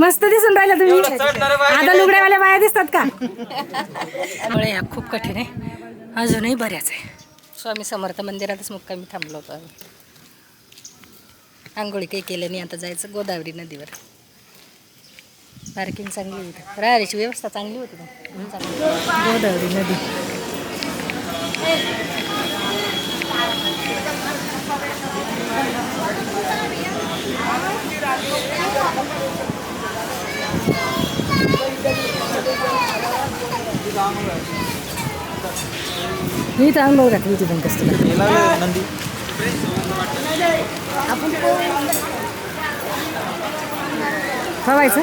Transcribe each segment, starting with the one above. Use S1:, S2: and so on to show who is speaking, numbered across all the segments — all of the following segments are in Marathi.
S1: मस्त दिसून राहिला तुम्ही. आता लुगड्यावाल्या बाया दिसतात का? त्यामुळे या खूप कठीण आहे. अजूनही बऱ्याच आहे. स्वामी समर्थ मंदिरातच मुक्कामी थांबलो होतो आम्ही. आंघोळी काही केलं नाही आता जायचं गोदावरी नदीवर. पार्किंग चांगली होती. राहायची व्यवस्था चांगली होती. गोदावरी नदी. मी तर आंघोळ घातली होती पण कसं
S2: नंदी
S1: खवायचं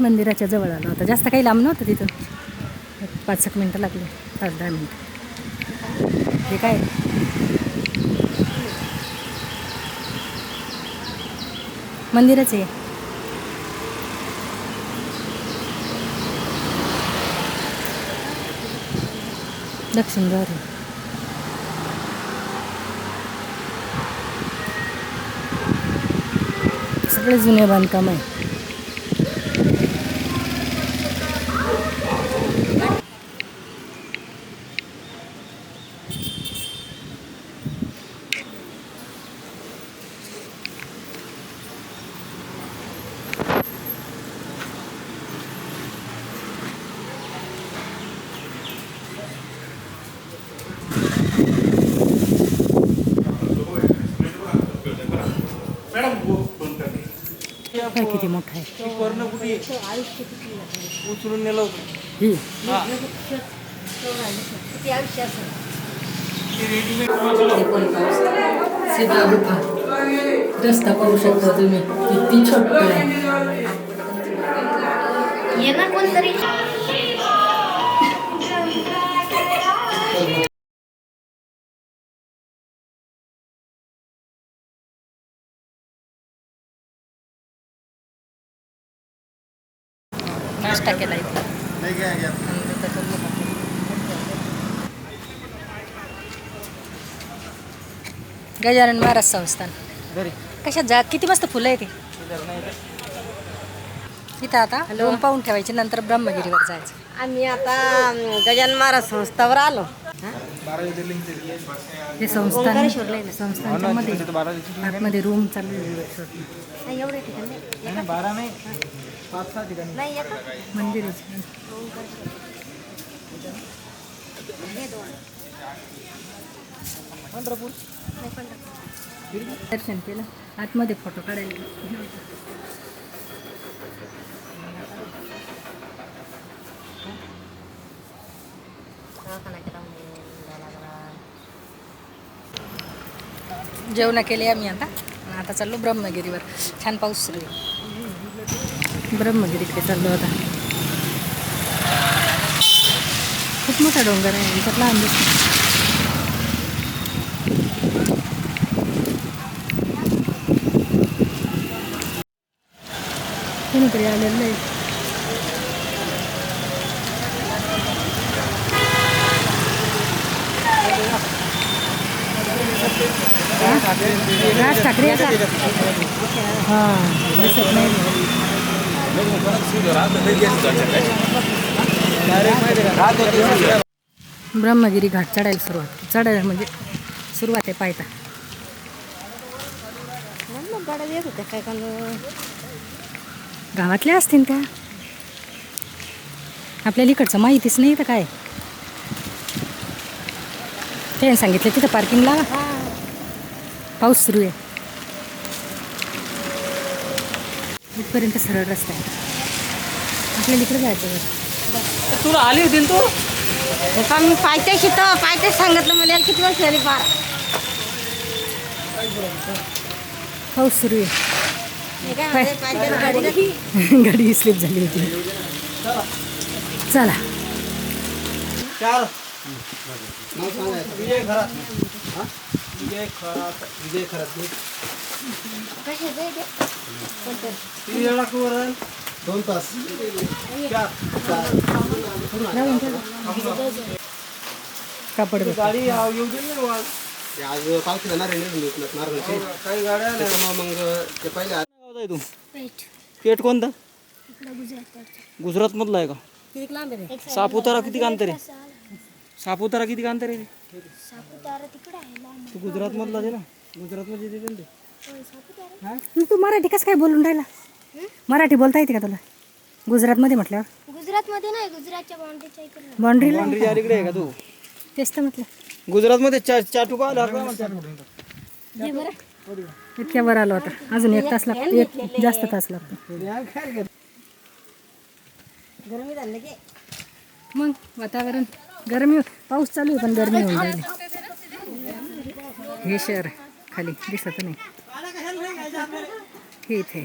S1: मंदिराच्या जवळ आलो आता जास्त काही लांब नव्हतं तिथं. पाच एक मिनटं लागली. पाच दहा मिनटं. हे काय? मंदिरच आहे. दक्षिणद्वार आहे. सगळे जुने बांधकाम आहे. काय किती मोठा आहे?
S2: कुठे? उचलून नेलं होतं.
S1: ही?
S2: हा.
S1: सीधा गुफा. रस्ता पाहू शकता तुम्ही. किती छोटा आहे.
S3: ये ना कोणतरी.
S1: नाश्ता केला इथे. गजानन महाराज संस्थान. कशात जा किती मस्त फुलं आहे ते इथं आता रूम पाहून ठेवायची नंतर ब्रह्मगिरीवर जायचं.
S3: आम्ही आता गजानन महाराज संस्थावर आलो.
S1: हे? संस्थान. संस्थानच्या मध्ये.
S2: बारा
S1: आतमध्ये रूम चालू
S3: एवढे ठिकाण.
S2: पाच सहा ठिकाणी.
S3: नाही
S1: मंदिर
S2: पंढरपूर.
S1: दर्शन केलं. आतमध्ये फोटो काढायला. जेवण केले आम्ही आता. आता चाललो ब्रह्मगिरीवर. छान पाऊस सुरू आहे. Berapa jadi kesal doa tak? Kau mau tarung gak nih? Kau lama. Ini kerja lelai. Ya, kerja. Ha, besok nih. Brahmagiri घाट चढायला सुरुवात चढायला म्हणजे सुरुवात आहे पायता
S3: का
S1: गावातल्या असतील त्या. आपल्याला इकडचं माहितीच नाही तर काय? त्याने सांगितलं तिथं पार्किंग लावा पाऊस सुरू आहे. इथपर्यंत सरळ रस्ता आहे. आपल्याला इकडे जायचं बरं.
S2: तुला आली होती ना तू?
S3: का मी पायथ्याशी तर पायथ्याच सांगितलं मला याला किती वर्ष झाली? पार
S1: पाऊस सुरू आहे.
S3: गाडी
S1: स्लिप झाली होती. चला.
S2: चार. विजय खरात. विजय खरात. विजय खरात
S3: कशाचं आहे ते? कोणतं?
S2: किती वेळ लागतो दोन तास चार.
S1: कापड.
S2: गाडी येऊ दे ना वाज.
S4: आज पालखी जाणार आहे ना नारळाची
S2: काही गाड्या.
S4: त्याच्यामुळे मग ते पहिले
S2: गावात आहे तू पेठ कोणता गुजरात मधला आहे का
S3: किती लांब आहे रे?
S2: सापुतारा किती अंतर आहे सापुतारा किती अंतर आहे ते? तू गुजरात मधला आहे ना गुजरात मध्ये ते
S1: तू मराठी कसं काय बोलून राहिला? मराठी बोलता येते का तुला? गुजरातमध्ये म्हटल्यावर.
S5: गुजरातमध्ये नाही गुजरातच्या बाउंड्रीच्या इकडे
S1: बाउंड्रीला?
S2: बाउंड्री आहे का तू?
S1: तेच तर म्हटलं.
S2: गुजरात मध्ये चाटू का का?
S1: इतक्या वर आलो आता. अजून एक तास लागतो. एक जास्त तास लागतो.
S3: गरमी झालं की.
S1: मग वातावरण गरमी पाऊस चालू आहे पण गरमी होऊन राहिली. हे शहर खाली दिसत नाही. हे इथे.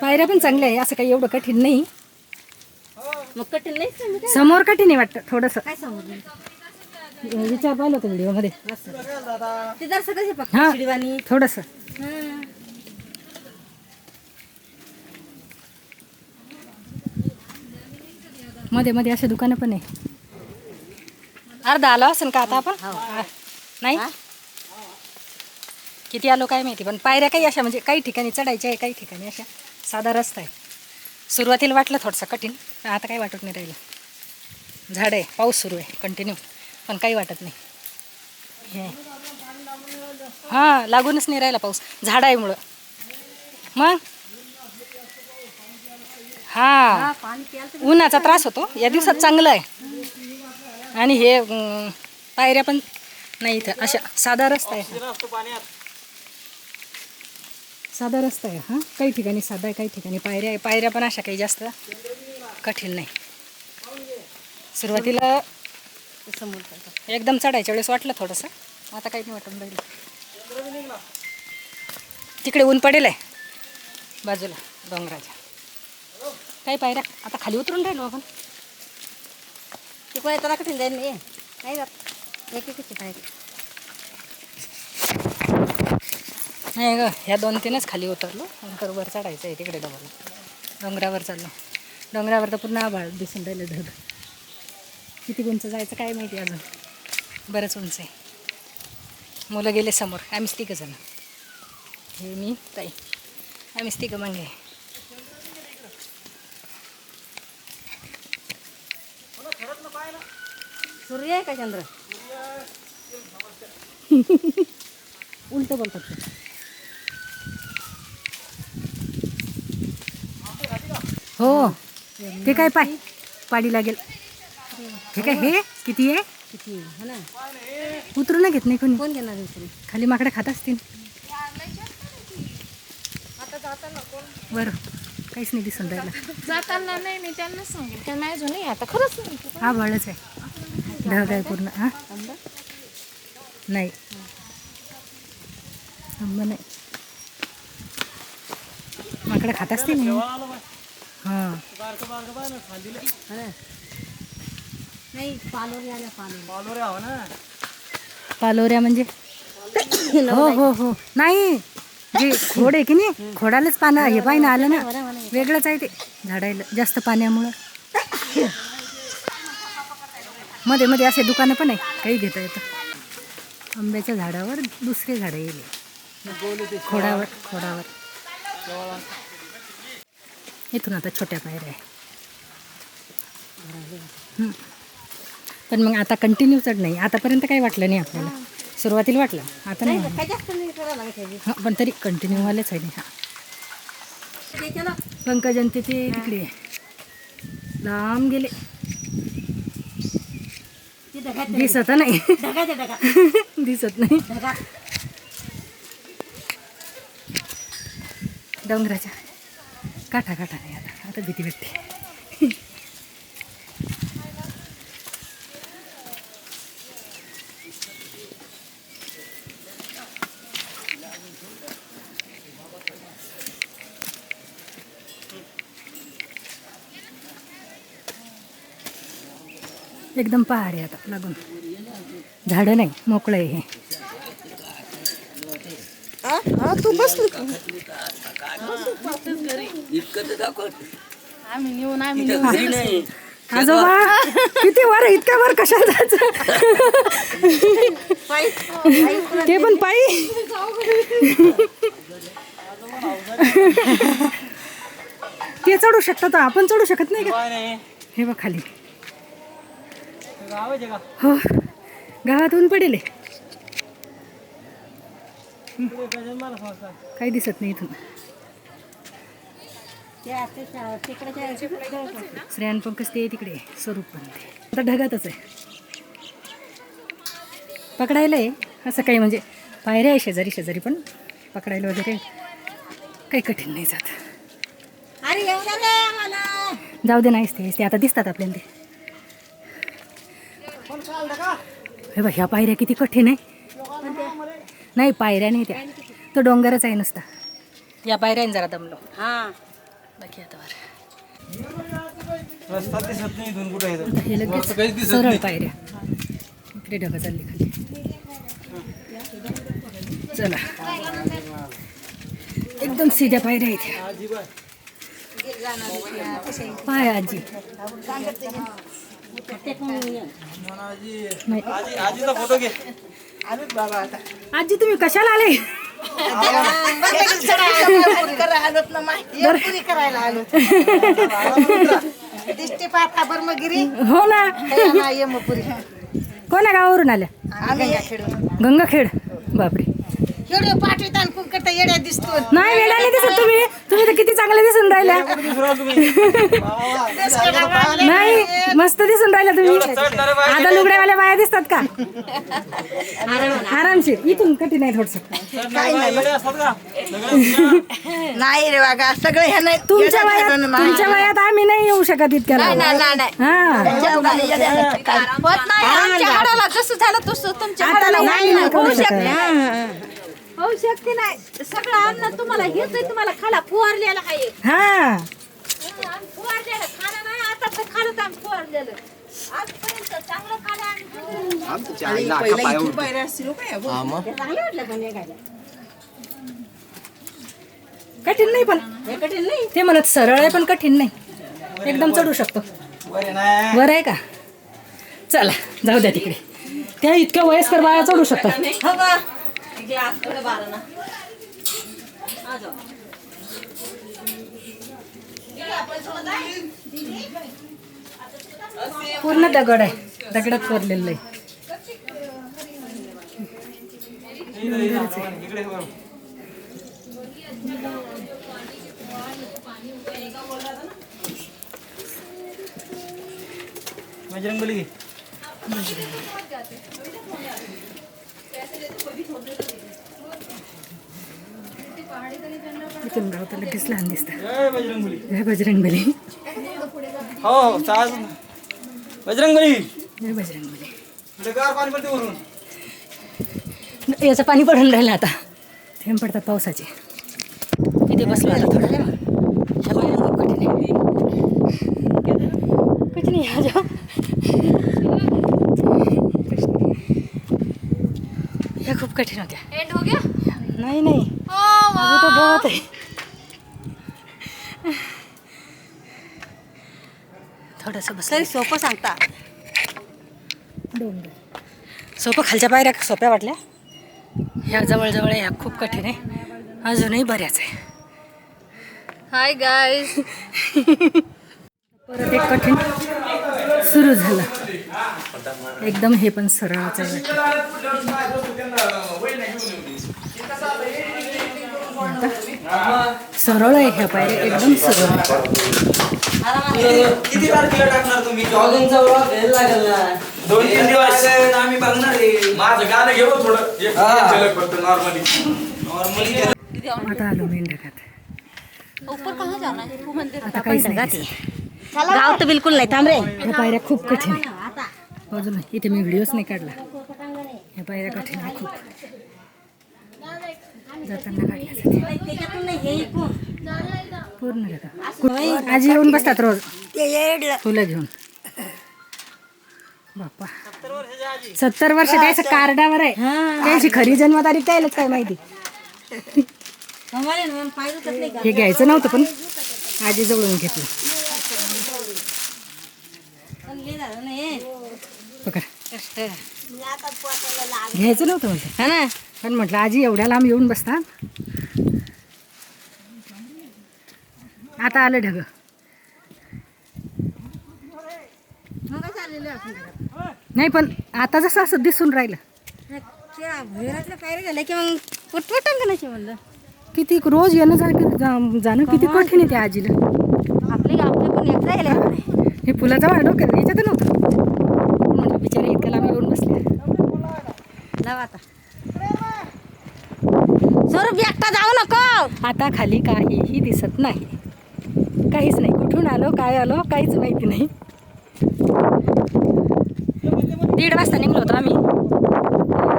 S1: पायऱ्या पण चांगल्या आहे असं काही एवढं कठीण नाही.
S3: मग कठीण नाही
S1: समोर कठीण आहे वाटतं थोडंसं.
S3: काय
S1: विचार पाहिलं होतं
S3: ते
S1: हा.
S3: शिडीवाणी.
S1: थोडंसं. मध्ये मध्ये असे दुकानं पण आहे. अर्धा आलो असेल का आता आपण. नाही? किती आलो काय माहिती पण पायऱ्या काही अशा म्हणजे काही ठिकाणी चढायच्या आहे काही ठिकाणी अशा साधा रस्ता आहे. सुरुवातीला वाटलं थोडंसं कठीण पण आता काही वाटत नाही राहिलं. झाड आहे पाऊस सुरू आहे कंटिन्यू पण काही वाटत नाही. हे हां लागूनच नाही राहिला पाऊस. झाड आहे मुळं. मग? हां. उन्हाचा त्रास होतो. या दिवसात चांगलं आहे. आणि हे पायऱ्या पण नाही इथं. अशा साधा रस्ता आहे. साधा रस्ता आहे हां? काही ठिकाणी साधा आहे काही ठिकाणी पायऱ्या आहे. पायऱ्या पण अशा काही जास्त कठीण नाही. सुरुवातीला
S3: समोर
S1: एकदम चढायच्या वेळेस वाटलं थोडंसं. आता काही नाही वाटून राहिलं. तिकडे ऊन पडेल आहे. बाजूला डोंगराच्या. काही पायऱ्या? आता खाली उतरून राहिलो आपण.
S3: तिकडे येताना कठीण जाईल नाही नाही जात. एक एकच पाहिजे
S1: नाही ग ह्या दोन तीनच खाली उतरलो नंतर वर चढायचं आहे तिकडे डबल. डोंगरावर चाललो. डोंगरावर तर पूर्ण आभाळ दिसून राहिलं ढग. किती उंच जायचं काय माहिती अजून. बरंच उंच आहे. मुलं गेले समोर. आम्हीच तिघं जण. हे मी ताई. आम्हीच तिघं मागे
S3: सूर्य आहे का चंद्र?
S1: उलट बोलतात हो. ते काय पाय? पाडी लागेल. हे काय हे? किती आहे?
S3: किती हा ना.
S1: उतरू ना घेत नाही कोणी.
S3: कोण घेणार दुसरी
S1: खाली माकडे खात असतील. बरं. काहीच नाही दिसून राहिलं
S5: जाताना नाही मी त्यांना सांगेल त्यांना अजून नाही आता खरंच नाही.
S1: हा बळच आहे. ढग आहे पूर्ण. हा? नाही. आंबा नाही माकडे खात असतील ना
S3: नाही आल्या
S2: ना
S1: पालोऱ्या म्हणजे? हो हो हो. नाही जे खोड आहे की नाही खोडालाच पानं हे पाहिजे आलं ना. वेगळंच आहे ते. झाडायला जास्त पाण्यामुळं. मध्ये मध्ये असे दुकानं पण आहे काही घेता येतं. आंब्याच्या झाडावर दुसरे झाडं येईल. खोडावर खोडावर. इथून आता छोट्या पायऱ्या आहे. पण मग आता कंटिन्यू चढ नाही. आतापर्यंत काही वाटलं नाही आपल्याला. सुरुवातीला वाटलं. आता नाही हा पण तरी कंटिन्यू वालेच आहे हा. पंकजंती ते तिकडे आहे. लांब गेले. दिसत नाही. दिसत नाही. डोंगराच्या. काठा काठा नाही आता आता भीती वाटते एकदम पहाड आहे आता लागून. झाडं नाही मोकळं आहे हे.
S5: आम्ही नेऊन आम्ही नेऊन
S1: आजोबा किती वर? इतक्या वर कशाला जायचं? ते पण पायी. ते चढू शकतात तर आपण चढू शकत नाही का?
S2: काय नाही.
S1: हे बघ खाली. हो गावातून पडेल. हे. काही दिसत नाही इथून. श्रेयान पंकज ते तिकडे आहे, स्वरूप पण ते. आता ढगातच आहे. पकडायला आहे असं काही म्हणजे पायऱ्या आहे शेजारी शेजारी पण. पकडायला वगैरे काही कठीण नाही जात. जाऊ दे नाहीच ते ते आता दिसतात आपल्याला ते. हे बघ ह्या पायऱ्या किती कठीण आहे. नाही पायऱ्या नाही त्या. तो डोंगरच आहे नुसता. या पायऱ्याने जरा दमलो.
S3: हा.
S1: बाकी आता वर
S2: रस्ता दिसत नाही इथून कुठे
S1: हे लगेच सरळ पायऱ्या. इकडे ढगा चालली खाली. चला. एकदम सीध्या पायऱ्या ह्या. पाय आजी. नाही
S2: आजी आजीचा फोटो घे.
S1: आजी तुम्ही कशाला आले?
S3: पुरी करायला आलो दिसते पाहता बर्मगिरी
S1: हो ना
S3: यमपुरी
S1: कोणा गावावरून आल्या?
S3: आम्ही
S1: गंगाखेड. बापरे.
S3: पाठवित आणि येड्या दिसतो.
S1: नाही वेळाने दिसत तुम्ही. तुम्ही तर किती चांगले दिसून राहिल्या. नाही मस्त दिसून राहिल्या तुम्ही. आता लुगड्यावाल्या बाया दिसतात का? आरामशीर. इथून कठीण आहे थोडस.
S3: नाही रे बागा सगळे ह्या नाही
S1: तुमच्या वयात तुमच्या वयात आम्ही नाही येऊ शकत इतक्याला हा.
S5: नाही. आमच्या हाडाला जसं झालं तसं तुमच्या हाडाला
S1: नाही नाही करू शकत.
S5: होऊ शकते नाही. सगळं अन्न तुम्हाला हेच आहे तुम्हाला खाला फुवारलेलं आहे.
S1: हा.
S5: आम्ही फुवारलेलं खाणं नाही आता खालं तर आम्ही फुवारलेलं आजपर्यंत चांगलं खाणं आम्ही
S4: आमच्या आईला अख्खा पाय उडतो. हा मग?
S1: कठीण नाही पण.
S3: कठीण नाही?
S1: ते म्हणत सरळ आहे पण कठीण नाही. एकदम चढू शकतो.
S2: बरं
S1: आहे का? चला जाऊ द्या तिकडे. त्या इतक्या वयस्कर बाया चढू शकतात.
S3: हो का ग्लास थोडं बारा ना
S1: पूर्ण दगड आहे. दगडात कोरलेलं आहे
S2: इकडे बघ.
S1: इथून तर लगेच लहान दिसतं.
S2: जय बजरंगबली.
S1: जय बजरंग बली
S2: हो चाल. बजरंगबली.
S1: जय बजरंग बली
S2: पाणी पडते वरून.
S1: याचं पाणी पडून राहिलं आता. थेंब पडतात पावसाचे. तिथे बसलो आता थोडं कठीण आहे. कठीण आहे ह्या खूप कठीण होत्या
S5: एंड हो गया?
S1: नाही नाही.
S5: ओ
S1: अजून तो बहुत आहे. थोडंसं बस.
S3: तरी सोपं सांगता.
S1: डोंगर. सोपं खालच्या पायऱ्या सोप्या वाटल्या? ह्या जवळजवळ ह्या खूप कठीण आहे. अजूनही बऱ्याच आहे.
S5: हाय गाईज
S1: परत एक कठीण सुरू झालं. एकदम हे पण सरळच आहे सरळ आहे ह्या पायऱ्या एकदम सरळ. आहे.
S2: किती तारखेला टाकणार तुम्ही?
S4: जॉगिंगचा घ्यायला लागेल ना.
S2: दोन तीन दिवस. आम्ही बघणार
S6: माझं गाणं घेऊ थोडं. एक. झलक फक्त नॉर्मली
S2: नॉर्मली
S1: आता आलो मेंढकात
S5: ऊपर कहाँ जाना है तू मंदिर
S1: आता काहीच नाही.
S3: गाव तर बिलकुल नाही. थांब रे.
S1: ह्या पायऱ्या खूप कठीण बाजूला. इथे मी व्हिडिओच नाही काढला. ह्या पायऱ्या कठीण आहे खूप. जाताना काढल्या पूर्ण आजी येऊन बसतात रोज. फुलं घेऊन. बाप्पा. सत्तर वर्ष त्याचं कार्डावर आहे. त्याची खरी जन्मतारीख त्यालाच काय माहिती? हे घ्यायचं नव्हतं पण आजी जवळून घेतलं. पकड. घ्यायचं नव्हतं म्हटलं
S3: हा ना?
S1: पण म्हटलं आजी एवढ्या लांब येऊन बसता आता आलं ढग. नाही पण आता जसं असं दिसून राहिलं.
S3: झालं? की मग म्हणलं?
S1: किती रोज येणं जाणं जाणं किती कठीण आहे त्या आजीला.
S3: आपले आपले पण एक राहिले.
S1: हे फुलाचा वाढ डोक्यात याच्यात नव्हतं. म्हटलं बिचारे इतक्या लांब येऊन बसले.
S3: लाव आता. स्वरूप एकटा जाऊ नको.
S1: आता खाली काहीही दिसत नाही. काहीच नाही. कुठून आलो काय आलो काहीच माहिती नाही. दीड वाजता निघलो होतो आम्ही.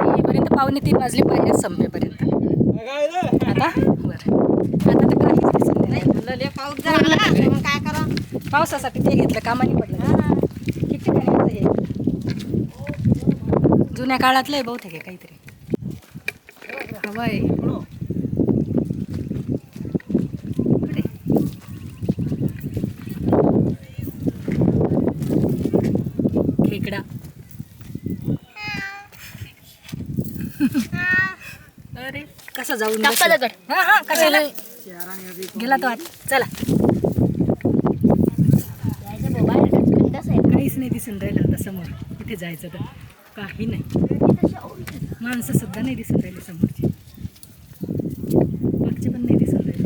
S1: येईपर्यंत पावणे तीन वाजले पाहिजे संपेपर्यंत. आता? बरं. आता तर काहीच दिसत नाही.
S3: पाऊस झाला. मग काय करा?
S1: पावसासाठी ते घेतलं कामाने पडलं ठिकठिकाणी होतं हे जुन्या काळातलं आहे बहुतेक आहे काहीतरी. हवा आहे इकडे. खेकडा. अरे कसा जाऊन? हा हा कशाला? गेला तो आत. चला. काहीच नाही दिसून राहिलं आता समोर. कुठे जायचं तर. काही नाही. माणसं सुद्धा नाही दिसून राहिली समोरची. मागचे पण नाही दिसून राहिले.